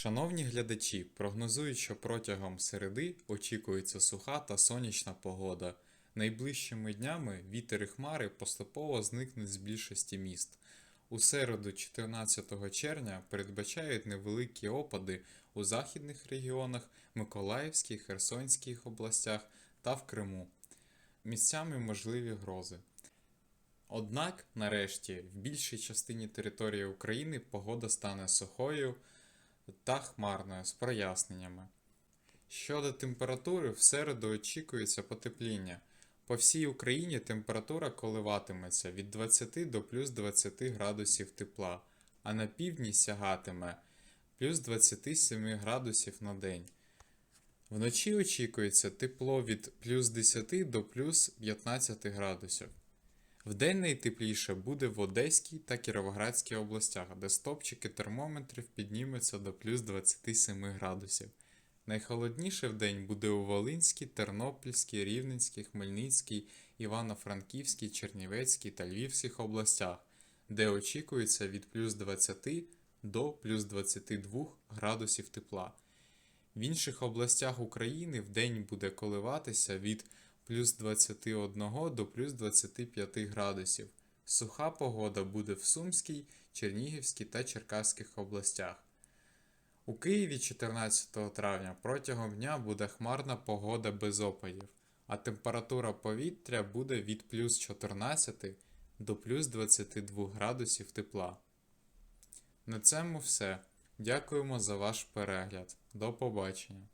Шановні глядачі, прогнозують, що протягом середи очікується суха та сонячна погода. Найближчими днями вітер і хмари поступово зникнуть з більшості міст. У середу, 14 червня, передбачають невеликі опади у західних регіонах, Миколаївській, Херсонській областях та в Криму. Місцями можливі грози. Однак, нарешті, в більшій частині території України погода стане сухою та хмарною з проясненнями. Щодо температури, в середу очікується потепління. По всій Україні температура коливатиметься від 20 до плюс 20 градусів тепла, а на півдні сягатиме плюс 27 градусів на день. Вночі очікується тепло від плюс 10 до плюс 15 градусів. Вдень найтепліше буде в Одеській та Кіровоградській областях, де стопчики термометрів піднімуться до плюс 27 градусів. Найхолодніше вдень буде у Волинській, Тернопільській, Рівненській, Хмельницькій, Івано-Франківській, Чернівецькій та Львівських областях, де очікується від плюс 20 до плюс 22 градусів тепла. В інших областях України вдень буде коливатися від плюс 21 до плюс 25 градусів. Суха погода буде в Сумській, Чернігівській та Черкаських областях. У Києві 14 травня протягом дня буде хмарна погода без опадів, а температура повітря буде від плюс 14 до плюс 22 градусів тепла. На цьому все. Дякуємо за ваш перегляд. До побачення.